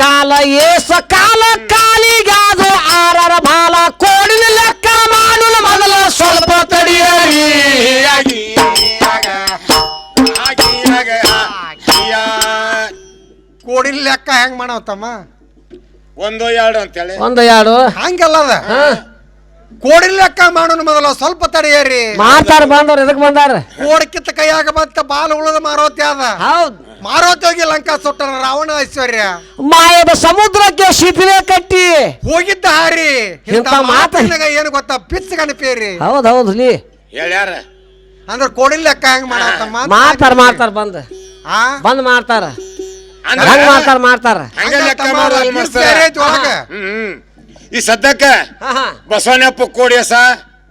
ಕಾಲ ಏಸ ಕಾಲ ಕಾಲಿಗಾದ ಆರರ ಬಾಲ. ಕೋಡಿನ ಲೆಕ್ಕ ಮಾಡು ಮೊದಲ ಸ್ವಲ್ಪ ತಡಿಯಾಗಿ ಕೋಡಿನ ಲೆಕ್ಕ ಹೆಂಗ್ ಮಾಡವ ತಮ್ಮ ಒಂದು ಎರಡು ಅಂತೇಳಿ. ಒಂದು ಎರಡು. ಹಂಗೆಲ್ಲದ ಅದ? ಹಾ. ಕೋಡಿನ ಲೆಕ್ಕ ಮಾಡೋಣ ಮೊದಲ ಸ್ವಲ್ಪ ತಡೆಯರಿ. ಮಾಡ್ತಾರ ಬಂದವ್ರು ಎದಕ್ ಬಂದಾರ? ಕೋಡಕ್ಕಿತ್ತ ಕೈಯಾಗ ಬತ್ತ ಬಾಲ ಉಳದ ಮಾರೋತಿ ಅದ ಹೌದ್. ಮಾರೋತಿ ಹೋಗಿ ಲಂಕಾ ಸುಟ್ಟನ ರಾವಣ ಐಶ್ವರ್ಯ. ಮಾಯದ ಸಮುದ್ರಕ್ಕೆ ಶಿಥಿಲೆ ಕಟ್ಟಿ. ಹೋಗಿದ್ದ ಹಾರಿ. ಇಂಥ ಮಾತ- ಮಾತಿನಾಗ ಏನು ಗೊತ್ತಾ? ಪಿಚ್ ಕಣಪೇರಿ ಹೌದ್ ಹೌದು ಲೀ ಹೇಳ್ಯಾರ ಅಂದ್ರೆ ಕೊಡಿಲ್ ಲೆಕ್ಕ ಹೆಂಗ್ ಮಾಡತ್ತಮ್ಮ? ಮಾಡ್ತಾರ ಮಾಡ್ತಾರ ಬಂದ್. ಆ? ಬಂದ್ ಮಾಡ್ತಾರ. ಅಂದ್ರೆ ಹೆಂಗ್ ಮಾಡ್ತಾರ ಮಾಡ್ತಾರ? ಹಂಗ ಲೆಕ್ಕ ಬೇರೆ ಐತಿ ಒಳಗ. ಹ್ಮ್ ಈ ಸದ್ಯಕ್ಕ ಹಾ ಹಾ. ಬಸವನಪ್ಪ ಕೋಡಿಯಸ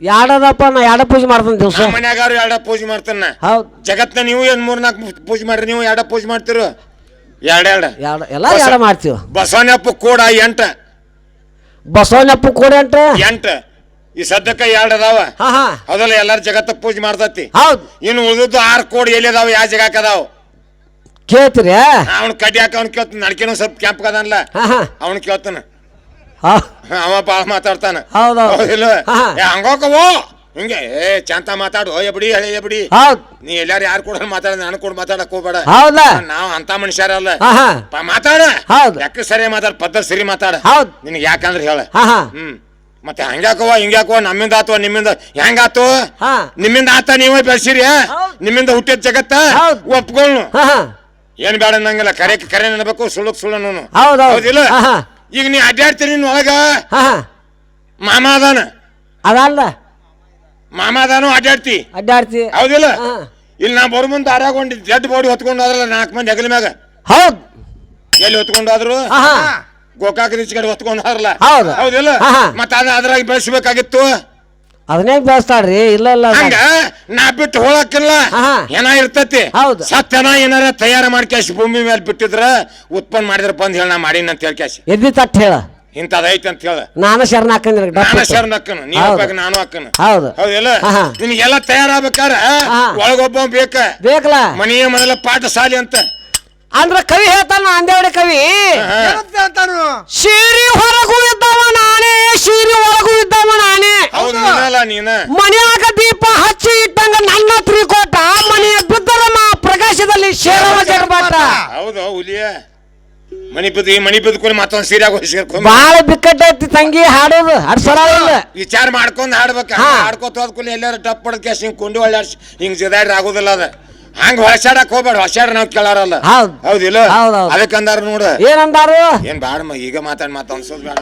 ಎರಡದಪ್ಪ ನಾ ಯಾಡ ಪೂಜೆ ಮಾಡ್ತಾನೆ ದಿವಸ? ನಮ್ಮ ಮನ್ಯಾಗಾರು ಎರಡ ಪೂಜೆ ಮಾಡ್ತಾನ? ಹೌದು. ಜಗತ್ನ ನೀವು ಏನ್ ಮೂರ್ ನಾಲ್ಕು ಪೂಜೆ ಮಾಡ್ರಿ ನೀವು ಎರಡ ಪೂಜೆ ಮಾಡ್ತಿರು? ಎರಡ ಎರಡ ಎರಡು ಎಲ್ಲ ಎರಡ ಮಾಡ್ತೀವಿ? ಬಸವನಪ್ಪ ಕೂಡ ಎಂಟ. ಬಸವನಪ್ಪ ಕೂಡ ಅಂತ ಎಂಟ. ಈ ಸದ್ಯಕ್ಕ ಎರಡ್ ಅದಾವ? ಹಾ ಹಾ. ಹೌದಲ್ಲ ಎಲ್ಲಾರು ಜಗತ್ತ ಪೂಜೆ ಮಾಡ್ತತಿ. ಹೌದು. ಇನ್ನು ಉಳಿದದ್ದು ಆರ್ ಕೋಡ್ ಎಲ್ಲಿ ಅದಾವ ಯಾವ ಜಾಗಕ್ಕೆ ಅದಾವ? ಕೇಳ್ತೀರಿ ಅವ್ನ ಕಡ್ಡಿ ಹಾಕ ಅವ್ನ ಕೇಳ್ತಾನೆ ನಡ್ಕೆನೂ ಸ್ವಲ್ಪ ಕ್ಯಾಂಪ್ ಕದನ್ಲ ಹಾ ಹಾ. ಅವ್ನ ಕೇಳ್ತಾನ. ಅವ ಬಾಳ ಮಾತಾಡ್ತಾನ. ಹೌದು ಹಂಗೋಕವೋ ಹಿಂಗೆ ಏ ಚಂತ ಮಾತಾಡು. ಎಬಡಿ ಹಳೆ ಎಬಡಿ ಹೌದ್. ನೀ ಎಲ್ಲಾರು ಯಾರು ಕೂಡ ಮಾತಾಡ ನಾನು ಕೂಡ ಮಾತಾಡಕ್ ಹೋಗ್ಬೇಡ. ಹೌದಾ? ನಾವು ಅಂತ ಮನುಷ್ಯರಲ್ಲ. ಮಾತಾಡ. ಹೌದು. ಯಾಕೆ ಸರಿ ಮಾತಾಡ ಪದ್ಧತಿ ಸರಿ ಮಾತಾಡ. ಹೌದ್. ನಿನಗೆ ಯಾಕಂದ್ರೆ ಹೇಳ. ಹ್ಮ್. ಮತ್ತೆ ಹಂಗ್ಯಾಕವ ಹಿಂಗ್ಯಾಕವ ನಮ್ಮಿಂದ ಆತವ ನಿಮ್ಮಿಂದ ಹೆಂಗಾತು ನಿಮ್ಮಿಂದ ಆತ ನೀವೇ ಬೆಳ್ಸಿರಿ. ನಿಮ್ಮಿಂದ ಹುಟ್ಟಿದ ಜಗತ್ತ. ಒಪ್ಕೊಳ್ಳು ಏನ್ ಬೇಡ ನಂಗಿಲ್ಲ ಕರೆ ಕರೆ ನೆನಬೇಕು ಸುಳ್ಳು ಸುಳ್ಳು ಹೌದಿಲ್ಲ ಈಗ ನೀ ಅಡ್ಡಾಡ್ತೀನಿ ನಿನ್ ಒಳಗ? ಹಾ ಮಾಮ ಅದಾನ ಅದಲ್ಲ. ಮಾಮ ಅದಾನು ಅಡ್ಡಾಡ್ತಿ ಅಡ್ಡಾಡ್ತಿ ಹೌದಿಲ್ಲ? ಹಾ ಇಲ್ಲಿ ನಾ ಬರು ಮುಂದೆ ಆರಾಗೊಂಡು ಜಡ್ ಬೋಡಿ ಹೊತ್ಕೊಂಡು ಹೋದ್ರಲ್ಲ ನಾಲ್ಕು ಮಂದಿ ಹೆಗಲ ಮ್ಯಾಗ. ಹೌದ್. ಎಲ್ಲಿ ಹೊತ್ಕೊಂಡು ಹೋದ್ರು? ಹಾ ಗೋಕಾಕ ರೀಚ್ ಕಡೆ ಹೊತ್ಕೊಂಡು ಹೋದ್ರಲ್ಲ. ಹೌದು. ಹೌದಿಲ್ಲ? ಹಾ, ಮತ್ತೆ ಮತ್ತ ಅದ ಅದ್ರಾಗ ಬೆಳೆಸಬೇಕಾಗಿತ್ತು. ಅದನ್ನೇ ಬೇಸ್ತಾಡ್ರಿ ಇಲ್ಲ ಇಲ್ಲ. ಹಂಗ ನಾ ಬಿಟ್ಟು ಹೋಳಕ್ಕಿಲ್ಲ. ಹಾ. ಏನ ಇರ್ತತಿ? ಹೌದು. ಸತ್ಯನ ಏನಾರ ತಯಾರ ಮಾಡಿ ಕ್ಯಾಶ್ ಭೂಮಿ ಮೇಲೆ ಬಿಟ್ಟಿದ್ರ ಉತ್ಪನ್ನ ಮಾಡಿದ್ರ ಬಂದ್ ಹೇಳ ನಾ ಮಾಡೀನಿ ಅಂತ ಹೇಳಿ ಕ್ಯಾಶ್. ಎದ್ದಿ ತಟ್ ಹೇಳ. ಇಂಥದೈತೆ ಅಂತ ಹೇಳ. ನಾನು ಶರಣ ಹಾಕಂದ್ರೆ ನಾನು ಶರಣ ಅಕ್ಕನು ನೀ ಹೌದು. ಒಬ್ಬಾಕ ನಾನು ಅಕ್ಕನು ಹೌದು. ಹೌದಿಲ್ಲ? ಹಾ, ಹಾ. ನಿನಗೆಲ್ಲ ತಯಾರಾಗ್ಬೇಕಾರ? ಹಾ. ಒಳಗೊಬ್ಬ ಬೇಕ? ಬೇಕಲ್ಲ? ಮನೆಯ ಮೊದಲ ಪಾಠ ಶಾಲೆ ಅಂತ. ಅಂದ್ರ ಕವಿ ಹೇಳ್ತಾನ ಅಂದೇವಡೆ ಕವಿ. ಶಿರಿ ಹೊರಗು ಶೀರಿ ಹೊರಗೂ ಇದ್ದವ ನಾನೇ ಶಿರಿ ಒಳಗೂ ಇದ್ದವ ನಾನೇ. ಮನೆಯಾಗ ನೀನಲ್ಲ ನೀನ ಮನ್ಯಾಗ ದೀಪ ಹಚ್ಚಿ ಇಟ್ಟಂಗ ನನ್ನ ತ್ರಿಕೋಟ ಮನೆಯ ಮಾ ಪ್ರಕಾಶದಲ್ಲಿ ಶೇರವ ಜಗಬಾಟ. ಹೌದು ಹುಲಿಯ. ಬಿದ್ದು ಈ ಬಿದ್ದುಕೊಂಡು ಮತ್ತೊಂದು ಸೀರೆ ಸೇರ್ಕೊಂಡ್ ಬಾಳ ಬಿಕ್ಕಟ್ಟ ಐತಿ ತಂಗಿ ಹಾಡೋದು ಸರ ಇಲ್ಲ. ವಿಚಾರ ಮಾಡ್ಕೊಂಡು ಹಾಡ್ಬೇಕು. ಹಾ. ಹಾಡ್ಕೋತ ಎಲ್ಲರೂ ಎಲ್ಲಾರು ಟಪ್ ಪಡದ್ ಕ್ಯಾಶ್ ಹಿಂಗ್ ಕುಂಡು ಒಳ್ಳೆ ಹಿಂಗ್ ಜಿದಾಡ್ರಿ ಆಗುದಿಲ್ಲ ಅದ. ಹಂಗ ಹೊಸಾಡಕ್ ಹೋಗ್ಬೇಡ ಹೊಸಾಡ್ರ ನಾವ್ ಕೇಳಾರಲ್ಲ. ಹೌದ್. ಹೌದಿಲ್ಲ? ಹೌದ್ ಹೌದ್. ಅದಕ್ಕಂದಾರ ನೋಡ. ಏನಂದಾರು? ಏನ್ ಬ್ಯಾಡ ಮ ಈಗ ಮಾತಾಡ್ ಮಾತ ಅನ್ಸೋದ್ ಬೇಡ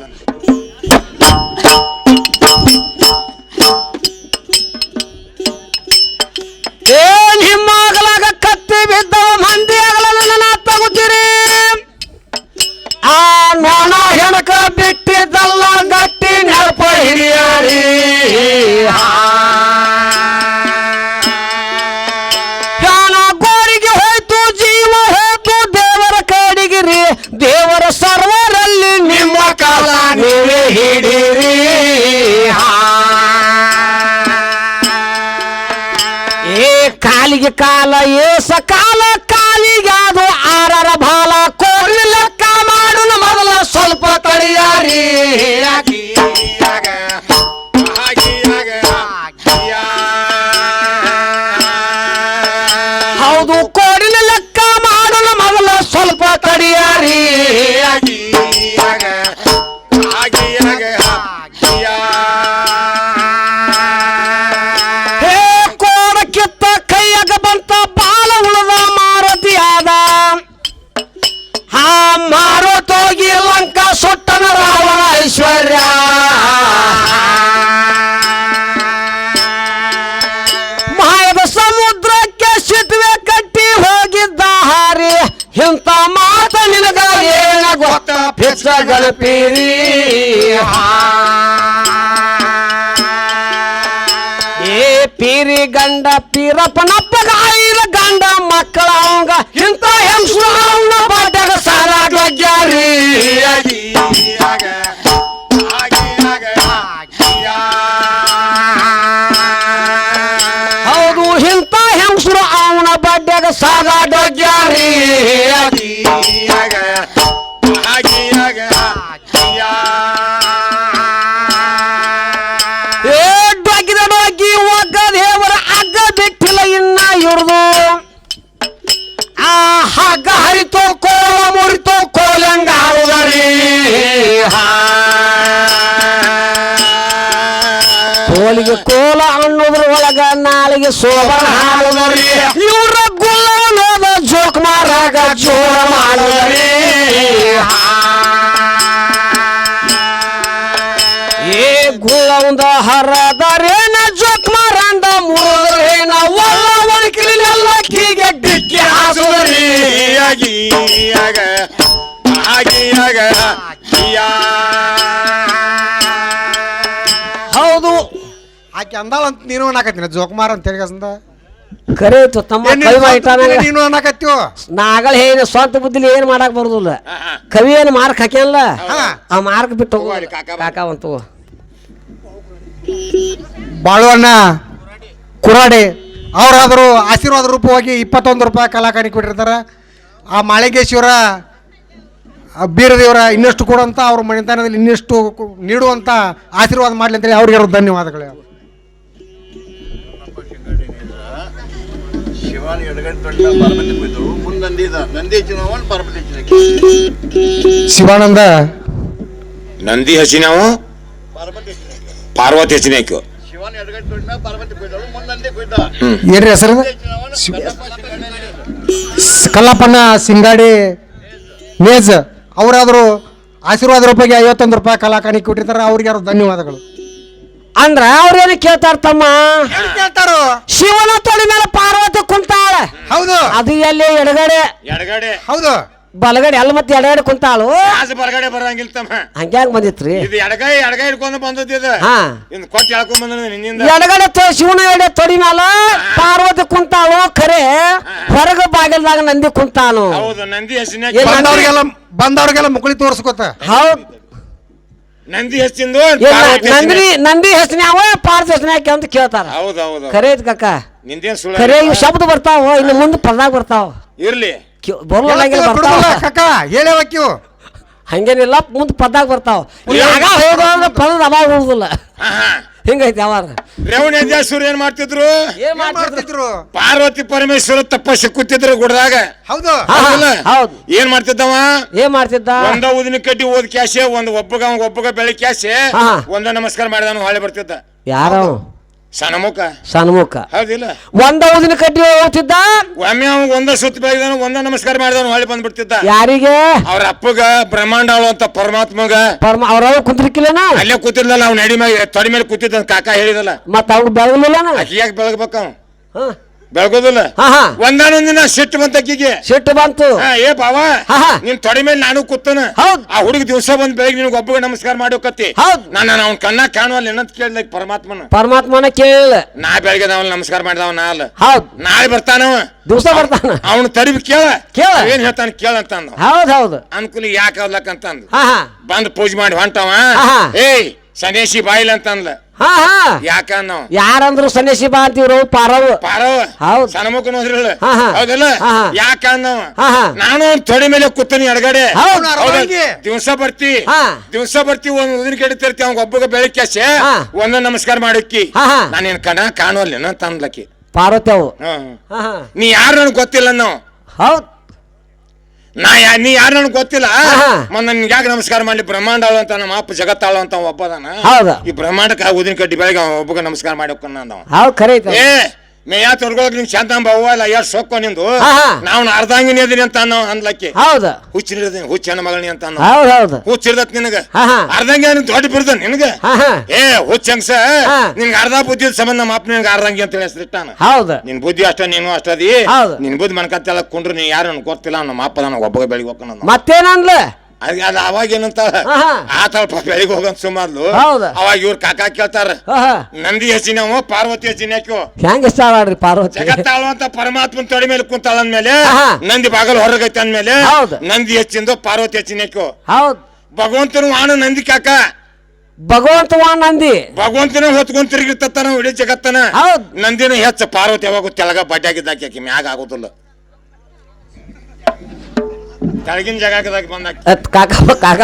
ಏನ್ ಹಿಮ್ಮಾಗಲಾಗ ಕತ್ತಿ ಬಿದ್ದವ ಮಂದಿ ಆಗಲ್ಲ ನನ್ನ ತಗುತ್ತೀರಿ? ಆ ನೋಣ ಕಾಲಿಗೆ ಕಾಲ ಏಸ ಕಾಲ ಕಾಲಿಗಾದು ಆರರ ಬಾಲ. ಕೋಳಿ ಲೆಕ್ಕ ಮಾಡುನ ಮೊದಲ ಸ್ವಲ್ಪ ತಡೆಯಾರಿ. ಪಿಚ್ಚಗಳ ಪೀರಿ. ಏ ಪೀರಿ ಗಂಡ ಪೀರಪ್ಪನಪ್ಪಗ ಐರ ಗಂಡ ಮಕ್ಕಳ ಅವಂಗ ಇಂತ ಹೆಂಗ್ಸ್ರು ಕಾಲಿಗೆ ಸೋಬನ ಹಾಡುದರಿ ಇವರ ಗುಳ್ಳೋದ ಜೋಕ್ ಮಾರಾಗ ಜೋರ ಮಾಡುದರಿ ಏ ಗುಲ್ಲವಂದ ಹರದರೇನ ಜೋಕ್ ಮಾರಂದ ಮುರದರೇನ ಒಲ್ಲ ಒಳಕಿಲೆಲ್ಲ ಕೀಗೆ ಡಿಕ್ಕಿ ಹಾಸುದರಿ ಆಗಿಯಾಗ ಆಗಿಯಾಗ ಯಾ ಹೌದು ಆಕೆ ಅಂದಾಳಂತ ನೀನು ಅನ್ನಕತ್ತೀನಿ ಜೋಕುಮಾರ್ ಅಂತ ಹೇಳಿ ಕರೆಯಿತು ತಮ್ಮ ಕವಿ ಮಾಡಿಟ್ಟಾನ ನೀನು ಅನ್ನಕತ್ತೀವೋ ನಾಗಳ ಹೇ ಸ್ವಂತ ಬುದ್ಧಿಲಿ ಏನು ಮಾಡಕ್ ಬರುದಿಲ್ಲ. ಕವಿ ಏನು ಮಾರ್ಕ್ ಹಾಕ್ಯಾನಲ್ಲ. ಆ ಮಾರ್ಕ್ ಬಿಟ್ಟು ಹೋಗು. ತಗೋರಿ, ಕಾಕ ಬಾ. ಕಾಕ ಒಂದು ಬಾಳುವಣ್ಣ ಕುರಾಡಿ ಅವರಾದರೂ ಆಶೀರ್ವಾದ ರೂಪವಾಗಿ ಇಪ್ಪತ್ತೊಂದು ರೂಪಾಯಿ ಕಲಾಕಾರಿ ಕೊಟ್ಟಿರ್ತಾರೆ. ಆ ಮಾಳಿಗೇಶ್ವರ ಆ ಬೀರದೇವರ ಇನ್ನಷ್ಟು ಕೊಡುವಂಥ ಅವ್ರ ಮನೆತನದಲ್ಲಿ ಇನ್ನಷ್ಟು ಕು- ನೀಡುವಂತ ಆಶೀರ್ವಾದ ಮಾಡಲಿ ಅಂತೇಳಿ ಅವ್ರಿಗೆ ಧನ್ಯವಾದಗಳು. ಶಿವಾನಿ ಎಡಗಡೆ ತೊಂಡ ಪಾರ್ವತಿ ಬಿದ್ದರು ಮುಂದೆ ನಂದಿದ ನಂದಿ ಚುನಾವಣೆ ಪಾರ್ವತಿ ಚಿನ್ನಕ್ಕೆ ಶಿವಾನಂದ? ನಂದಿ ಹಸಿನಾವು ಪಾರ್ವತಿ ಪಾರ್ವತಿ ಹಸಿನಾಯ್ಕು ಶಿವಾನಿ ಎಡಗಡೆ ತೊಂಡ ಪಾರ್ವತಿ ಬಿದ್ದರು ಮುಂದೆ ನಂದಿ ಕುಯ್ದ. ಏನ್ರಿ ಹೆಸರು? ಕಲ್ಲಪ್ಪನ ಸಿಂಗಾಡಿ ಮೇಜ್. ಅವರಾದ್ರು ಆಶೀರ್ವಾದ ರೂಪಾಯಿಗೆ ಐವತ್ತೊಂದು ರೂಪಾಯಿ ಕಲಾಕಾಣಿ ಕೊಟ್ಟಿರ್ತಾರೆ ಅವ್ರಿಗೆ ಯಾರು ಧನ್ಯವಾದಗಳು. ಅಂದ್ರ ಅವ್ರೇನು ಕೇಳ್ತಾರ ತಮ್ಮ? ಕೇಳ್ತಾರೋ? ಶಿವನ ತೊಡಿ ಮೇಲೆ ಪಾರ್ವತಿ ಕುಂತಾಳ. ಹೌದು. ಅದು ಎಲ್ಲಿ? ಎಡಗಡೆ. ಎಡಗಡೆ. ಹೌದು. ಬಲಗಡೆ ಅಲ್ಲಿ ಮತ್ತೆ ಎಡಗಡೆ ಕುಂತಾಳು. ಅದು ಬಲಗಡೆ ಬರಂಗಿಲ್ಲ ತಮ್ಮ. ಹಂಗ್ಯಾಂಗ ಬಂದಿತ್ರಿ? ಇದು ಎಡಗೈ ಎಡಗೈ ಹಿಡ್ಕೊಂಡು ಬಂದದ್ದು ಇದು. ಹಾ. ಇನ್ನು ಕೊಟ್ಟು ಹೇಳ್ಕೊಂಡ್ ಬಂದ್ರೆ ನಿನ್ನಿಂದ. ಎಡಗಡೆ ತೊ- ಶಿವನ ಎಡೆ ತೊಡಿ ಮ್ಯಾಲ ಪಾರ್ವತಿ ಕುಂತಾಳು ಖರೆ ಹೊರಗ ಬಾಗಿಲ್ದಾಗ ನಂದಿ ಕುಂತಾನು. ಹೌದು ನಂದಿ ಹೆಸರಿನ ಬಂದವ್ರಿಗೆಲ್ಲ ಬಂದವ್ರಿಗೆಲ್ಲ ಮುಕುಳಿ ತೋರಿಸ್ಕೊತ. ಹೌದ್. ನಂದಿ ಏನ್ ನಂದಿ ನಂದಿ ಹೆಸನ್ಯಾವ ಪಾರ್ವತಿ ಹೆಸನ್ಯಾಕೆ ಅಂತ ಕೇಳ್ತಾರ? ಹೌದು ಹೌದು ಖರೆ ಐತ್ ಕಾಕ. ನಿಂದೇನ್ ಸುಳ್ಳು ಖರೆ ಇವ್ ಶಬ್ದ ಬರ್ತಾವ ಇನ್ನು ಮುಂದೆ ಪರ್ದಾಗ ಬರ್ತಾವ. ಇರ್ಲಿ. ಬರೋಲ್ಲ ಬರ್ತಾವ. ಕಕ್ಕ ಹೇಳೇವಕ್ಕಿವು ಹಂಗೇನಿಲ್ಲ ಮುಂದೆ ಪದ್ದಾಗ ಬರ್ತಾವ. ಆಗ ಹೋಗೋದ್ರೆ ಪದದ ಅಭಾವ ಉಳುದಿಲ್ಲ ಹಾ ಹಾ. ಹಿಂಗೈತಿ ಯಾವಾಗ ರೇವಣ ದೇಶರು ಏನ್ ಮಾಡ್ತಿದ್ರು? ಏನ್ ಮಾಡ್ತಿದ್ರು ಮಾಡ್ತಿದ್ರು? ಪಾರ್ವತಿ ಪರಮೇಶ್ವರ ತಪಸ್ಸು ಕೂತಿದ್ರು ಗುಡದಾಗ ಹೌದು. ಹಾ, ಹಾ, ಹೌದಲ್ಲ? ಹೌದು. ಏನ್ ಮಾಡ್ತಿದ್ದವ? ಏನ್ ಮಾಡ್ತಿದ್ದ? ಒಂದ ಊದಿನ ಕಡ್ಡಿ ಓದ್ ಕ್ಯಾಶೆ ಒಂದ್ ಒಬ್ಬಗ ಅವ ಒಬ್ಬಗ ಬೆಳಿ ಕ್ಯಾಶೆ ಹಾ. ಒಂದ ನಮಸ್ಕಾರ ಮಾಡಿದವನು ಹೊಳೆ ಬರ್ತಿದ್ದ. ಯಾರ ಸಣ್ಣ ಮುಖ. ಸನ್ಮುಖ ಹೌದಿಲ್ಲ? ಒಂದ ಊದಿನ ಕಡ್ಡಿ ಹೋಗ್ತಿದ್ದ? ಒಮ್ಮೆ ಅವ ಒಂದ ಸುತ್ತ ಬೆಳಗಿದವನು ಒಂದ ನಮಸ್ಕಾರ ಮಾಡಿದವನು ಹೊಳ್ಳಿ ಬಂದ್ಬಿಡ್ತಿದ್ದ. ಯಾರಿಗೆ? ಅವ್ರ ಅಪ್ಪಗ ಬ್ರಹ್ಮಾಂಡ ಅಂತ ಪರಮಾತ್ಮಗ. ಪರಮ ಅವ್ರ ಕುಂತಿರ್ಕಿಲ್ಲನ ಅಲ್ಲೇ ಕೂತಿರ್ಲಿಲ್ಲ ಅವ್ನ ನಡಿ ಮೇಲೆ ತೊಡಿ ಮೇಲೆ ಕೂತಿದ್ದ ಕಾಕ ಹೇಳಿದಲ್ಲ. ಮತ್ತ ಅವ್ನು ಬೆಳಗಲಿಲ್ಲನ ಆಕಿ ಯಾಕೆ ಬೆಳಗ್ಬೇಕು ಅವ್ನು. ಹಾ. ಬೆಳಗೋದಿಲ್ಲ? ಹಾ ಹಾ. ಒಂದಾನೊಂದಿನ ಸಿಟ್ಟು ಬಂತ ಆಕಿಗೆ ಸಿಟ್ಟು ಬಂತು. ಹಾ, ಏ ಬಾವ ಹಾ, ಹಾ. ನಿನ್ ತೊಡೆ ಮೇಲೆ ನಾನು ಕೂತನ. ಹೌದ್. ಆ ಹುಡುಗ ದಿವಸ ಬಂದ್ ಬೆಳಗ್ಗೆ ನಿನಗೆ ಒಬ್ಬಗೆ ನಮಸ್ಕಾರ ಮಾಡೋಕತ್ತಿ ಹೌದ್. ನಾನು ಅವ್ನ ಕಣ್ಣ ಕಾಣುವಲ್ಲ ಏನಂತ ಕೇಳಿದ ಪರಮಾತ್ಮನ. ಪರಮಾತ್ಮನ ಕೇಳಿಲ್ಲ. ನಾ ಬೆಳಗ್ಗೆ ಅವ್ನ ನಮಸ್ಕಾರ ಮಾಡಿದವ ನಾ ಅಲ್ಲ. ಹೌದ್. ನಾಳೆ ಬರ್ತಾನವ ದಿವಸ ಬರ್ತಾನ. ಅವನು ತಡಿಬಿ ಕೇಳ. ಕೇಳ. ಏನ್ ಹೇಳ್ತಾನ ಕೇಳ ಅಂತ ಅಂದ. ಹೌದ್ ಹೌದು. ಅನ್ಕೂಲಿ ಯಾಕೆ ಅವ್ಲಕ್ ಅಂತ ಅಂದ. ಹಾ ಹಾ. ಬಂದ್ ಪೂಜೆ ಮಾಡಿ ಹೊಂಟವ. ಹಾ. ಏಯ್ ಸನೇಶಿ ಬಾಯಿಲ್ ಅಂತ ಅಂದ್ಲ. ಹಾ ಹಾ ಯಾರಂದ್ರು ಸನ್ಯಾಸಿ ಬಾ ಅಂತೀವ್ರು ಪಾರವ್ ಪಾರವ್ ಹೌದ್. ಸಣ್ಣಮಕ್ಕನ ಹೋದ್ರಲ್ಲ ಹಾ, ಹಾ. ಹೌದಲ್ಲ ಹಾ, ಹಾ. ಯಾಕ ಹಾ, ಹಾ. ನಾನು ತಡಿ ತೊಡೆ ಮೇಲೆ ಕೂತೀನಿ ಎಡಗಡೆ ಹೌದ್. ದಿವಸ ಬರ್ತಿ ಹಾ. ದಿವಸ ಬರ್ತಿ ಒಂದ್ ಉದಿನ ಕೆಡಿತಿರ್ತಿ ತರ್ತಿ ಅವ್ನ ಒಬ್ಬಗ ಬೆಳಗ್ಗೆ ಹಾ. ಒಂದ ನಮಸ್ಕಾರ ಮಾಡಕ್ಕಿ ಹಾ, ಹಾ. ನಾನೇನ್ ಕಣ ಕಾಣುವಲ್ಲೇನ ತಂದ್ಲಕ್ಕಿ ಪಾರ್ವತಿ ಅವು ಹ್ಮ್. ಹಾ ಹಾ ನೀ ಯಾರು ನನಗೆ ಗೊತ್ತಿಲ್ಲ ನಾವು ಹೌದ್ ನಾ ಯಾ ನೀ ಯಾರು ನನಗೆ ಗೊತ್ತಿಲ್ಲ? ಹಾ. ಮತ್ ನನ್ಗೆ ಯಾಕೆ ನಮಸ್ಕಾರ ಮಾಡ್ಲಿ? ಬ್ರಹ್ಮಾಂಡ ಆಳು ಅಂತ ನಮ್ಮ ಅಪ್ಪ ಜಗತ್ತಾಳು ಅಂತ ಒಬ್ಬದಾನ. ಹೌದು. ಈ ಬ್ರಹ್ಮಾಂಡಕ್ಕೆ ಉದಿನ ಕಡ್ಡಿ ಬೆಳಗ್ಗೆ ಒಬ್ಬಗ ನಮಸ್ಕಾರ ಮಾಡಿ ಹೋಗ್ಕೊಂಡ ಅಂದವ. ಹೌದ್ ಖರೆ ಐತೆ ಏ ಮೇಯಾ ತೊಡ್ಕೊಳಕ್ ನಿಂಗೆ ಅವ್ವ? ಇಲ್ಲ ಎಷ್ಟು ಸೊಕ್ಕೋ ನಿಂದು? ಹಾ, ಹಾ. ನಾವು ಅರ್ಧಾಂಗಿನಿ ಅದೀನಿ ಅಂತ ಅನ್ನೋ ಅಂದ್ಲಕ್ಕಿ. ಹೌದು. ಹುಚ್ಚಿನ ಹುಚ್ಚ ಹೆಣ್ಣ ಮಗಳನಿ ಅಂತ ಅನ್ನೋ. ಹೌದು ಹೌದು. ಹುಚ್ಚಿರ್ದತ್ ನಿನಗ. ಹಾ, ಹಾ. ಅರ್ಧಂಗಿ ನಿನ್ ದೊಡ್ಡ ಬಿಡ್ದ ನಿನಗ. ಹಾ ಹಾ. ಏ ಹುಚ್ಚ ಹೆಂಗ್ಸ? ಹಾ. ನಿನ್ಗೆ ಅರ್ಧ ಬುದ್ಧಿ ಸಂಬಂಧ ನಮ್ಮ ಅಪ್ಪ ನಿನ್ಗೆ ಅರ್ಧಂಗಿ ಅಂತ ಹೇಳಿ ಹೆಸರಿಟ್ಟಾನ ಹೌದು. ನಿನ್ ಬುದ್ಧಿ ಅಷ್ಟ ನೀನು ಅಷ್ಟದಿ ಹೌದು. ನಿನ್ ಬುದ್ಧಿ ಮನ್ಕತ್ತೆಲ್ಲ ಕುಂಡ್ರು ನೀ ಯಾರು ನನಗೆ ಗೊತ್ತಿಲ್ಲ ನಮ್ಮ ಅಪ್ಪ ನನಗೆ ಒಬ್ಬಗೆ ಬೆಳಿಗ್ಗೆ ಹೋಗ್ಕೊಂಡು ಮತ್ತೇನನ್ಲ ಅದ್ ಅದು ಅವಾಗ ಏನಂತ ಹಾ, ಹಾ. ಆತಲ್ಪ ಬೆಳಿಗ್ಗೆ ಹೋಗಂತ ಸುಮಾರ್ಲು ಹೌದು. ಅವಾಗ ಇವ್ರ ಕಾಕಾ ಕೇಳ್ತಾರ ನಂದಿ ಹಚ್ಚಿನವ ಪಾರ್ವತಿ ಹಚ್ಚಿನ್ಯಾಕೋ ಹೆಂಗ ಇಷ್ಟ ಪಾರ್ವತಿ ಜಗತ್ತಾಳು ಅಂತ ಪರಮಾತ್ಮನ ತೊಡೆ ಮೇಲೆ ಕುಂತಾಳ ಅಂದ್ಮೇಲೆ ಆಹಾ. ನಂದಿ ಬಾಗಲ್ ಹೊರಗೈತೆ ಅಂದ್ಮೇಲೆ ಹೌದು. ನಂದಿ ಹೆಚ್ಚಿಂದು ಪಾರ್ವತಿ ಹೆಚ್ಚಿನಕ್ಕು ಹೌದ್ ಭಗವಂತನು ವಾಣ ನಂದಿ ಕಾಕ ಭಗವಂತವಾ ನಂದಿ ಭಗವಂತನ ಹೊತ್ಕೊಂಡ್ ತಿರುಗಿರ್ತಾನ ಇಡೀ ಜಗತ್ತನ ಹೌದ್. ನಂದಿನ ಹೆಚ್ಚ ಪಾರ್ವತಿ ಯಾವಾಗ ತೆಲಗ ಬಡ್ಡಾಗಿದ್ದಾಕಿ ಆಗಿದ್ದಾಕಿ ಮ್ಯಾಗ ಆಗೋದಿಲ್ಲ ತೆಳಗಿನ ಜಾಗದಾಗ ಬಂದಾಕಿ. ಅತ್ ಕಾಕ ಕಾಕ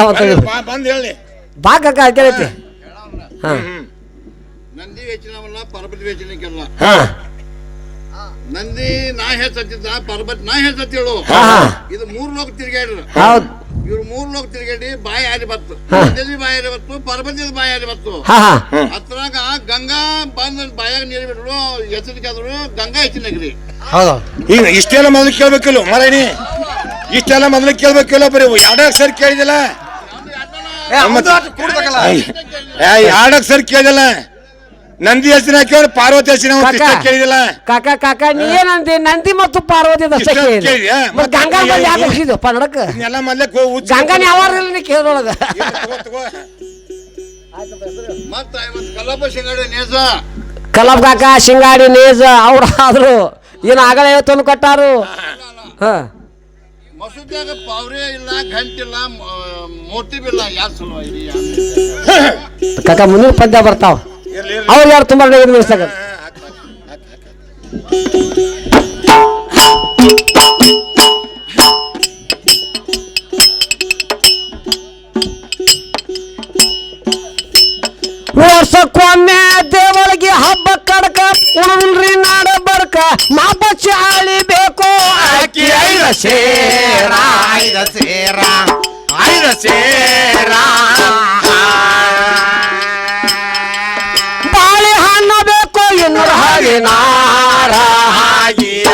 ಬಂದ್ ಹೇಳಿ. ಬಾ ಕಾಕ ಕೇಳೈತಿ ಹಾ. ನಂದಿ ವೇಚನವಲ್ಲ ಪರ್ಬತ್ ವೇಚನಕ್ಕೆಲ್ಲ. ಹಾ. ನಂದಿ ನಾ ಹೆಸತ್ತಿದ್ದ ಪರ್ಬತ್ ನಾ ಹೆಚ್ಚತ್ತೇಳು ಹಾ, ಹಾ. ಇದು ಮೂರ್ ಲೋಕ ತಿರುಗಾಡ್ರು ಹೌದು. ಇವ್ರು ಮೂರ್ ಲೋಕ ತಿರುಗಾಡಿ ಬಾಯಿ ಹಾರಿ ಬತ್ತು. ನಂದಿ ಬಾಯಿ ಹಾರಿ ಬತ್ತು ಪರ್ಬತಿದ ಬಾಯಿ ಹಾರಿ ಬತ್ತು. ಹಾ ಹಾ. ಅದ್ರಾಗ ಗಂಗಾ ಬಂದ ಬಾಯಾಗ ನೀರು ಬಿಟ್ರು ಹೆಸರಿಕಾದ್ರು ಗಂಗಾ ಹೆಚ್ಚಿನಗ್ರಿ ಹೌದು. ಈಗ ಇಷ್ಟೇನ ಮೊದಲು ಕೇಳ್ಬೇಕಲ್ಲ ಮರೈನಿ ಇಷ್ಟೆಲ್ಲ ಮೊದಲು ಕೇಳ್ಬೇಕು ಬರೀ ಎರಡಕ್ಕೆ ಸರಿ ಕೇಳಿದಿಲ್ಲ. ಎರಡಕ್ಕೆ ಸರಿ ಕೇಳಿದಿಲ್ಲ. ನಂದಿ ಹೆಸರಿನ ಕೇಳಿ ಪಾರ್ವತಿ ಹೆಸರಿನ ಕಾಕ ಕೇಳಿದಿಲ್ಲ. ಕಾಕ ಕಾಕ ನೀ ಏನಂತಿ ನಂದಿ ಮತ್ತು ಪಾರ್ವತಿ ಮತ್ತೆ ಗಂಗಾ ಯಾಕೆ ಹೋಗಿದ್ದು ಪನ್ನಡಕ್ಕ ಎಲ್ಲ ಹುಚ್ಚ ಗಂಗಾನ ಇಲ್ಲ ನೀ ಕೇಳೋಳಗ ಕಲಬ್ ಕಾಕ ಶಿಂಗಾಡಿ ನೇಜ ಅವ್ರು ಆದ್ರು ಏನು ಆಗಲೇ ತಂದು ಕೊಟ್ಟಾರು? ಹಾ. ಮಸೂದ್ಯಾಗ ಪಾವ್ರೆ ಇಲ್ಲ ಗಂಟಿಲ್ಲ ಮ- ಮೂರ್ತಿ ಬಿಲ್ಲ ಯಾರು ಸಲುವ ಇದು ಕಾಕ ಮುಂದಿನ ಪದ್ಯ ಬರ್ತಾವ ಇರ್ಲಿ, ಇರ್ಲಿ. ಅವ್ರು ಯಾರು ತುಂಬಾ ನಿಲ್ಸಾಕ ಹಾ, ಹಾಕ್, ಹಾಕ್, ಹಾಕ್, ಹಾಕ್. ವರ್ಷಕ್ಕೊಮ್ಮೆ ದೇವಳಿಗೆ ಹಬ್ಬ ಕಡಕ ಉಣಲ್ರಿ ನಾಡ ಬರ್ಕ ಮಾಪ ಚಾಳಿ ಬೇಕು ಅಕ್ಕಿ ಐದ ಸೇರ ಐದ ಸೇರ ಐದ ಸೇರ ಬಾಳೆ ಹಣ್ಣು ಬೇಕು ಇನ್ನೂರು ಹಾಲಿನಾರ ಗಿಯ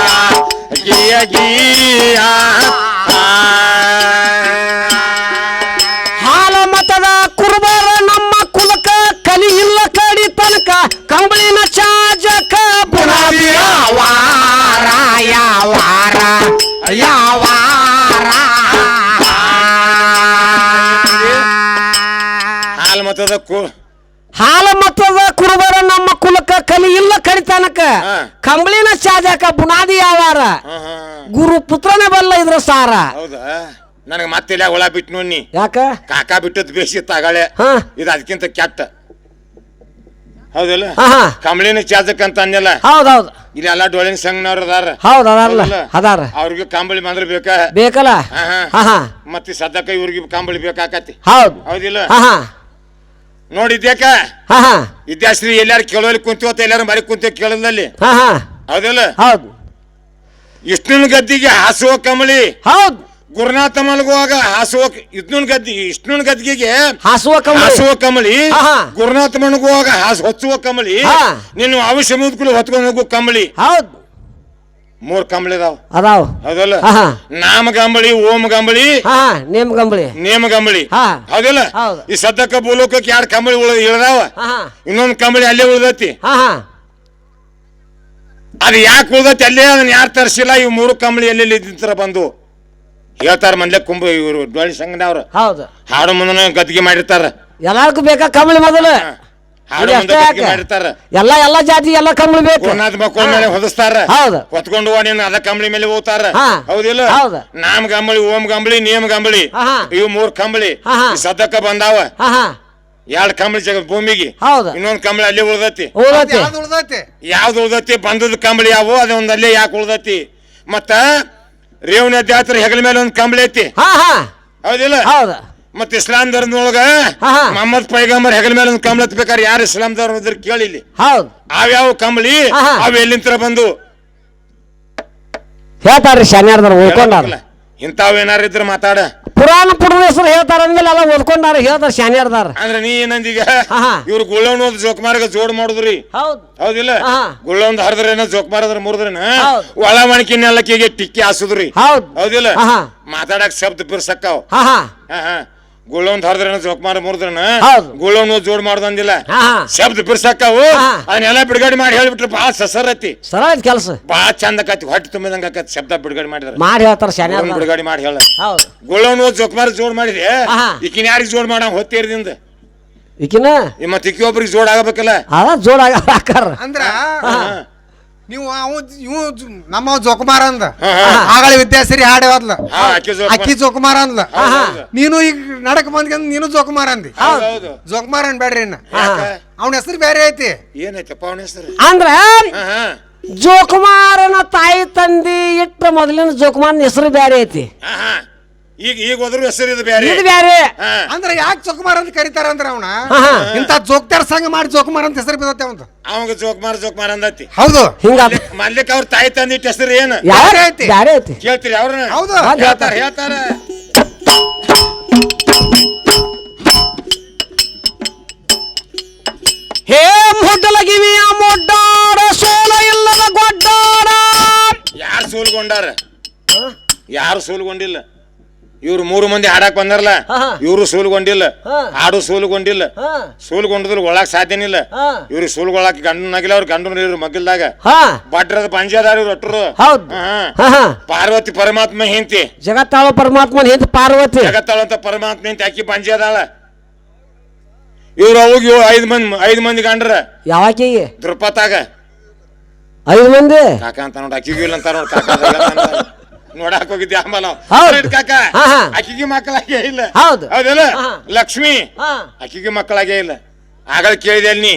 ಗಿಯ ಗಿಯ ಹಾಲ ಮತದ ಕುರುಬರ ನಮ್ಮ ಕುಲಕ ಕಲಿ ಇಲ್ಲ ಕಡಿ ತನಕ ಕಂಬಳಿನ ಮತದ ಕು ಹಾಲ ಮತ್ತದ ಕುರುಬರ ನಮ್ಮ ಕುಲಕ್ಕ ಕಲಿ ಇಲ್ಲ ಕಡಿತನಕ ಹಾ. ಕಂಬಳಿನ ಚಾಜಕ ಬುನಾದಿ ಯಾವಾರ. ಹಾ, ಹಾ. ಗುರು ಪುತ್ರನೇ ಬಲ್ಲ ಇದ್ರ ಸಾರ. ಹೌದಾ? ನನಗೆ ಮತ್ತೆ ಹುಳ ಬಿಟ್ಟು ನೋಡಿ ಯಾಕ? ಕಾಕ ಬಿಟ್ಟದ್ ಬೇಸಿ ತಗಳೆ. ಹಾ. ಇದು ಅದಕ್ಕಿಂತ ಕೆಟ್ಟ. ಹೌದಲ್ಲ? ಹಾ ಹಾ. ಕಂಬಳಿನ ಚಾದಕ್ ಅಂತ ಅಂದಲ್ಲ ಹೌದೌದು. ಇಲ್ಲಿ ಎಲ್ಲ ಡೋಳಿನ ಸಂಘನವ್ರು ಅದಾರ. ಹೌದು ಅದಾರಲ್ಲ ಹೌದಲ್ಲ? ಅದಾರ. ಅವ್ರಿಗೆ ಕಂಬಳಿ ಬಂದ್ರೆ ಬೇಕಾ? ಬೇಕಲ್ಲ? ಹಾ, ಹಾ. ಹಾ ಹಾ. ಮತ್ತೆ ಸದ್ಯಕ್ಕೆ ಇವ್ರಿಗೆ ಕಂಬಳಿ ಬೇಕಾಕತಿ ಹೌದು. ಹೌದಿಲ್ಲ? ಹಾ ಹಾ. ನೋಡಿದ್ಯಾಕ? ಹಾ ಹಾ. ವಿದ್ಯಾಶ್ರೀ ಎಲ್ಲಾರು ಕೇಳೋಲಿ ಕುಂತೀವತ್ತ ಎಲ್ಲಾರು ಮರಿ ಕುಂತೀವಿ ಕೇಳದಲ್ಲಿ ಹಾ ಹಾ. ಹೌದಿಲ್ಲ? ಹೌದು. ಇಷ್ಣನ ಗದ್ದಿಗೆ ಹಾಸುವ ಕಮಳಿ ಹೌದು. ಗುರುನಾಥ ಮಲಗುವಾಗ ಹಾಸುವ ಇದ್ನು ಗದ್ದಿ ಇಷ್ಣನ ಗದ್ದಿಗೆ ಹಾಸುವ ಕಂಬಳಿ ಹಾಸುವ ಕಮಳಿ ಹಾ, ಹಾ. ಗುರುನಾಥ ಮಲಗುವಾಗ ಹಾಸು ಹೊಚ್ಚುವ ಕಮಳಿ ಹಾ. ನೀನು ಅವಶ್ಯ ಮುದ್ಕುಲು ಹೊತ್ಕೊಂಡು ಹೋಗು ಕಮಳಿ. ಹೌದು. ಮೂರ್ ಕಂಬಳಿ ಅದಾವ. ಅದಾವ. ಹೌದಲ್ಲ. ನಾಮ ಗಂಬಳಿ ಓಂ ಗಂಬಳಿ ನೇಮ್ ಕಂಬಳಿ ನೇಮ ಗಂಬಳಿ. ಹೌದಿಲ್ಲ? ಹೌದು. ಈ ಸದ್ಯಕ್ಕ ಭೂಲೋಕಕ್ಕೆ ಎರಡು ಕಂಬಳಿ ಉಳ ಇಳದಾವ. ಇನ್ನೊಂದು ಕಂಬಳಿ ಅಲ್ಲೇ ಉಳ್ದತಿ. ಅದು ಯಾಕೆ ಉಳ್ದತಿ? ಅಲ್ಲೇ ಅದನ್ನ ಯಾರು ತರಿಸಿಲ್ಲ? ಈ ಮೂರು ಕಂಬಳಿ ಎಲ್ಲೆಲ್ಲಿ ಇದ್ದಿರ್ತಾರ ಬಂದು? ಹೇಳ್ತಾರ ಮಂದ್ಲೆ ಕುಂಬ ಇವರು ಡೊಳ್ಳಿ ಸಂಘನವ್ರು ಹೌದು. ಹಾಡು ಮುಂದನ ಗದ್ದಿಗೆ ಮಾಡಿರ್ತಾರ. ಎಲ್ಲಾರ್ಗೂ ಬೇಕಾ ಕಂಬಳಿ ಮೊದಲು? ಹಾಡು ಮುಂದೆ ಅಷ್ಟೇ ಗದ್ದಿಗೆ ಯಾಕೆ? ಮಾಡಿರ್ತಾರ. ಎಲ್ಲ ಎಲ್ಲ ಜಾತಿ ಎಲ್ಲ ಕಂಬಳಿ ಬೇಕು. ಮಕ್ಕಳ ಮೇಲೆ ಹೊದಸ್ತಾರ. ಹೌದು. ಹೊತ್ಕೊಂಡು ನೀನು ಅದ ಕಂಬಳಿ ಮೇಲೆ ಹೋಗ್ತಾರ. ಹಾ. ಹೌದಿಲ್ಲ? ಹೌದು. ನಾಮ ಗಂಬಳಿ ಓಂ ಕಂಬಳಿ ನೇಮ್ ಹಾ, ಹಾ. ಇವು ಮೂರ್ ಕಂಬಳಿ. ಹಾ, ಹಾ. ಈ ಸದ್ಯಕ್ಕ ಬಂದಾವ. ಹಾ ಹಾ. ಎರಡ್ ಕಂಬಳಿ ಜಗ ಭೂಮಿಗೆ. ಹೌದು. ಇನ್ನೊಂದ್ ಕಂಬಳಿ ಅಲ್ಲಿ ಉಳ್ದತಿ. ಯಾವ್ದು ಉಳ್ದೈತಿ? ಯಾವ್ದು ಉಳ್ದತಿ? ಬಂದದ ಕಂಬಳಿ ಯಾವ ಅದೊಂದ್ ಅಲ್ಲೇ ಯಾಕೆ ಉಳ್ದತಿ? ಮತ್ತ ರೇವಣ ಜಾತ್ರೆ ಹೆಗಲ ಮೇಲೆ ಒಂದ್ ಕಂಬಳಿ ಐತಿ. ಹಾ ಹಾ. ಹೌದಿಲ್ಲ? ಹೌದು. ಮತ್ತ ಇಸ್ಲಾಂ ಧರ್ಮದೊಳಗ ಹಾ, ಹಾ. ಮೊಹಮ್ಮದ್ ಪೈಗಂಬರ್ ಹೆಗಲ ಮೇಲೆ ಒಂದು ಕಂಬಳ ಹತ್ಬೇಕಾರೆ ಯಾರು ಇಸ್ಲಾಂ ಧರ್ಮದ್ರ ಕೇಳಿ ಇಲ್ಲಿ. ಹೌದು. ಅವ್ಯಾವ ಕಂಬಳಿ ಹಾ, ಹಾ. ಅವ್ ಎಲ್ಲಿಂತ್ರ ಬಂದು? ಹೇಳ್ತಾರ ಶನಿವಾರ ಓದ್ಕೊಂಡಾರ. ಇಂಥವ್ ಏನಾರ ಇದ್ರ ಮಾತಾಡ. ಪುರಾಣ ಹೆಸರು ಹೇಳ್ತಾರ ಅಂದ್ಮೇಲೆ ಎಲ್ಲ ಓದ್ಕೊಂಡಾರ ಹೇಳ್ತಾರ ಶನಿವಾರ ಅಂದ್ರೆ ನೀ ಏನಂದೀಗ? ಇವ್ರು ಹಾ. ಇವ್ರು ಗುಳ್ಳವನ್ ಜೋಕುಮಾರ್ಗ ಜೋಡ್ ಮಾಡುದ್ರಿ. ಹೌದು. ಹೌದಿಲ್ಲ? ಹಾ. ಗುಳ್ಳೊಂದ್ ಹರಿದ್ರೇನ ಜೋಕುಮಾರದ್ರ ಮುರಿದ್ರೇನ? ಹೌದು. ಒಳ ಟಿಕ್ಕಿ ಹಾಸುದ್ರಿ. ಹೌದು. ಹೌದಿಲ್ಲ? ಹಾ, ಹಾ. ಮಾತಾಡಕ್ ಶಬ್ದ ಬಿರ್ಸಕ್ಕಾವ್. ಹಾ ಹಾ. ಹಾ ಹಾ. ಗುಳ್ಳೊಂದ್ ಜೋಕ್ ಮಾರ ಮುರಿದ್ರೇನ. ಹೌದು. ಗುಳ್ಳವನ್ ಜೋಡ್ ಮಾಡುದಂದಿಲ್ಲ ಹಾ ಹಾ. ಶಬ್ದ ಬಿರ್ಸಕ್ಕಾವು ಹಾ. ಅದನ್ನೆಲ್ಲ ಬಿಡುಗಡೆ ಮಾಡಿ ಹೇಳ್ಬಿಟ್ರು ಬಾ ಸಸರ್ ಸಸರತಿ. ಸರ ಕೆಲಸ. ಬಾ ಚಂದ ಆಕತಿ ಹೊಟ್ಟೆ ತುಂಬಿದಂಗ ಆಕತಿ ಶಬ್ದ ಬಿಡುಗಡೆ ಮಾಡಿದ್ರ. ಮಾಡಿ ಹೇಳ್ತಾರ ಶಾನ್ಯಾರ್ದಾರ ಬಿಡುಗಡೆ ಮಾಡಿ ಹೇಳ. ಹೌದು. ಚೋಕ್ ಮಾರ ಜೋಡ್ ಮಾಡಿದ್ರೆ ಆಹಾ. ಈಕಿನ ಯಾರಿಗೆ ಜೋಡ್ ಮಾಡ ಹೊತ್ತೇರ್ದಿಂದ ಈಕಿನ? ಮತ್ತೆ ಇಕ್ಕಿ ಒಬ್ರಿಗೆ ಜೋಡ್ ಆಗಬೇಕಲ್ಲ? ಅದ ಜೋಡಾಗ ಹಾಕಾರ ಅಂದ್ರ. ನೀವು ಅವು ಇವು ನಮ್ಮ ಜೋಕುಮಾರ ಅಂದ. ಆಗಳ ವಿದ್ಯಾಸರಿ ಹಾಡೇವದ್ಲ ಹಾ, ಆಕಿ ಜೋಕುಮಾರ. ಅಕ್ಕಿ ಜೋಕುಮಾರ ಅಂದ್ಲ. ನೀನು ಈಗ ನಡಕ್ ಬಂದ್ಕಂದ್ ನೀನು ಜೋಕುಮಾರ ಅಂದಿ. ಹೌದು ಅನ್ ಜೋಕುಮಾರ ಅನ್ಬೇಡ್ರಿ ಇನ್ನ. ಅವನ ಹೆಸರು ಬೇರೆ ಐತಿ. ಏನೈತಪ್ಪ ಅವನ ಹೆಸರು? ಅಂದ್ರ ಹಾ, ಹಾ. ಜೋಕುಮಾರನ ತಾಯಿ ತಂದಿ ಇಟ್ಟ ಮೊದಲಿನ ಜೋಕುಮಾರನ ಹೆಸರು ಬೇರೆ ಐತಿ. ಹಾ, ಹಾ. ಈಗ ಈಗ ಹೋದ್ರು ಹೆಸರು ಇದು ಬೇರೆ ಇದು ಬೇರೆ ಅಂದ್ರೆ ಯಾಕೆ ಜೋಕುಮಾರ್ ಅಂತ ಕರೀತಾರ ಅಂದ್ರೆ ಅವನ? ಇಂತ ಜೋಕ್ತಾರ ಸಂಘ ಮಾಡಿ ಜೋಕುಮಾರ್ ಅಂತ ಹೆಸರು ಬಿದ್ದತ್ತೆ ಅವಂತ ಅವಂಗ ಜೋಕುಮಾರ್ ಜೋಕುಮಾರ್ ಅಂದತಿ. ಹೌದು. ಹಿಂಗ ಮಲ್ಲಿಕ್ ಅವ್ರ ತಾಯಿ ತಂದಿ ಹೆಸರು ಏನು? ಯಾರ? ಐತಿ. ಬ್ಯಾರೆ ಐತಿ. ಕೇಳ್ತೀರಿ ಅವ್ರನ್ನ? ಹೌದು. ಹೇಳ್ತಾರ ಹೇಳ್ತಾರ. ಹೇ ಮುದ್ದಲಗಿವಿಯ ಮುಡ್ಡಾಡ ಸೋಲ ಇಲ್ಲದ ಗೊಡ್ಡಾಡ ಯಾರು ಸೂಲ್ಗೊಂಡಾರ? ಯಾರು ಸೂಲ್ಗೊಂಡಿಲ್ಲ? ಇವ್ರು ಮೂರು ಮಂದಿ ಹಾಡಕ್ ಬಂದಾರಲ್ಲ ಇವ್ರು ಸೋಲ್ಗೊಂಡಿಲ್ಲ. ಹಾಡು ಸೋಲ್ಗೊಂಡಿಲ್ಲ. ಸೋಲ್ಗೊಂಡಿದ್ರು ಒಳಗ್ ಸಾಧ್ಯನಿಲ್ಲ. ಇವ್ರಿಗೆ ಸೋಲ್ಗೊಳಕ್ ಗಂಡನಾಗಿಲ್ಲ ಅವ್ರ ಗಂಡನ ಇವ್ರು ಮಗ್ಗಲ್ದಾಗ. ಭಟ್ರದ ಪಂಜಾದಾರ ಇವ್ರು ಒಟ್ಟರು ಪಾರ್ವತಿ ಪರಮಾತ್ಮ ಹೆಂತಿ ಜಗತ್ತಾಳ ಪರಮಾತ್ಮ ಹೆಂತ ಪಾರ್ವತಿ. ಜಗತ್ತಾಳಂತ ಪರಮಾತ್ಮ ಹೆಂತಿ ಆಕಿ ಪಂಜಾದಾಳ ಇವ್ರು ಅವಾಗ ಐದ್ ಮಂದಿ ಐದು ಮಂದಿ ಗಂಡ್ರ. ಯಾವಾಕಿ? ದೃಪತಾಗ ಐದು ಮಂದಿ? ಕಾಕ ಅಂತ ನೋಡಿ ಅಕ್ಕಿಗೂ ಇಲ್ಲ ಅಂತ ನೋಡಿ ಕಾಕ ಅಂತ ನೋಡಾಕ್ ಹೋಗಿದ್ದೆ ಆಮೇಲೆ ಕಾಕ. ಅಕ್ಕಿಗೆ ಮಕ್ಕಳಾಗೇ ಇಲ್ಲ. ಹೌದು. ಹೌದಲ್ಲ ಲಕ್ಷ್ಮಿ? ಅಕ್ಕಿಗೆ ಮಕ್ಕಳಾಗೇ ಇಲ್ಲ. ಆಗಳ ಕೇಳಿದೆ ಅಲ್ಲಿ ನೀ.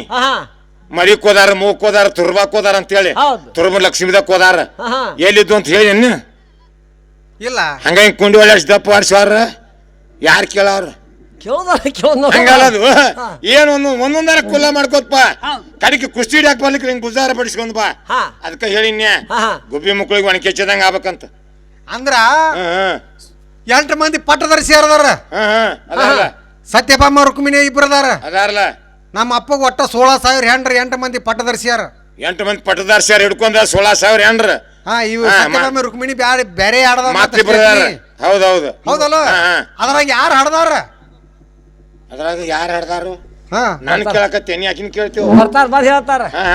ಮರಿಕ್ ಹೋದಾರ ಮೂಕ್ ಹೋದಾರ ತುರ್ಬಾಕ್ ಹೋದಾರ ಅಂತ ಹೇಳಿ ಹೌದು. ತುರ್ಬ ಲಕ್ಷ್ಮಿದಾಗ ಹೋದಾರ. ಎಲ್ಲಿದ್ದು ಅಂತ ಹೇಳಿ ಅನ್ನ ಇಲ್ಲ. ಹಂಗ ಹಿಂಗ್ ಕುಂಡಿ ಒಳ್ಳೆ ದಪ್ಪ ಆಡ್ಸಾರ ಯಾರು ಕೇಳವ್ರ ಹಂಗಲ್ಲದು ಏನು ಹಂಗಲ್ಲ ಅದು. ಹಾ. ಒಂದು ಒಂದೊಂದರ ಕುಲ್ಲ ಮಾಡ್ಕೋತ್ಪ. ಕಡೆಗೆ ಕಡಿಗೆ ಕುಸ್ತಿ ಹಿಡಿಯಾಕ ಬರ್ಲಿಕ್ಕೆ ಹಿಂಗ್ ಗುಜಾರ ಪಡಿಸ್ಕೊಂಡ್ ಬಾ. ಹಾ. ಅದಕ್ಕೆ ಹೇಳಿನ್ಯ ಗುಬ್ಬಿ ಮಕ್ಳಿಗೆ ಒಣಕೆಚ್ಚದಂಗ ಕೆಚ್ಚದಂಗ ಆಗ್ಬೇಕಂತ. ಅಂದ್ರ ಎಂಟು ಮಂದಿ ಪಟ್ಟದಾರ ಸೇರದಾರ ಸತ್ಯಭಾಮ ರುಕ್ಮಿಣಿ ಇಬ್ಬರದಾರ ಅದಾರ. ಅದಾರಲ್ಲ ನಮ್ಮ ಅಪ್ಪಗೆ ಒಟ್ಟ ಸೋಳ ಸಾವಿರ ಹೆಂಡ್ರ ಎಂಟು ಮಂದಿ ಪಟ್ಟದರ್ಸಿಯಾರ ಎಂಟು ಮಂದಿ ಪಟ್ಟದಾರ ಸೇರ್ ಹಿಡ್ಕೊಂಡ ಸೋಳ ಸಾವಿರ ಹೆಂಡ್ರ. ಹಾ ಇವು ಸತ್ಯಭಾಮ ರುಕ್ಮಿಣಿ ಬ್ಯಾರೆ ಬೇರೆ ಆಡದ ಹೌದು ಹೌದು ಹೌದೌದು. ಹೌದಲ್ಲ. ಅದ್ರಾಗ ಯಾರು ಹಾಡ್ದಾರ? ಅದ್ರಾಗ ಯಾರು ಹಾಡದಾರು? ಹಾ. ನಾನು ಕೇಳಕತ್ತೇನಿ ಆಕಿನ ಕೇಳ್ತೀವಿ ಬರ್ತಾರ ಬಂದು ಹೇಳ್ತಾರ. ಹಾ.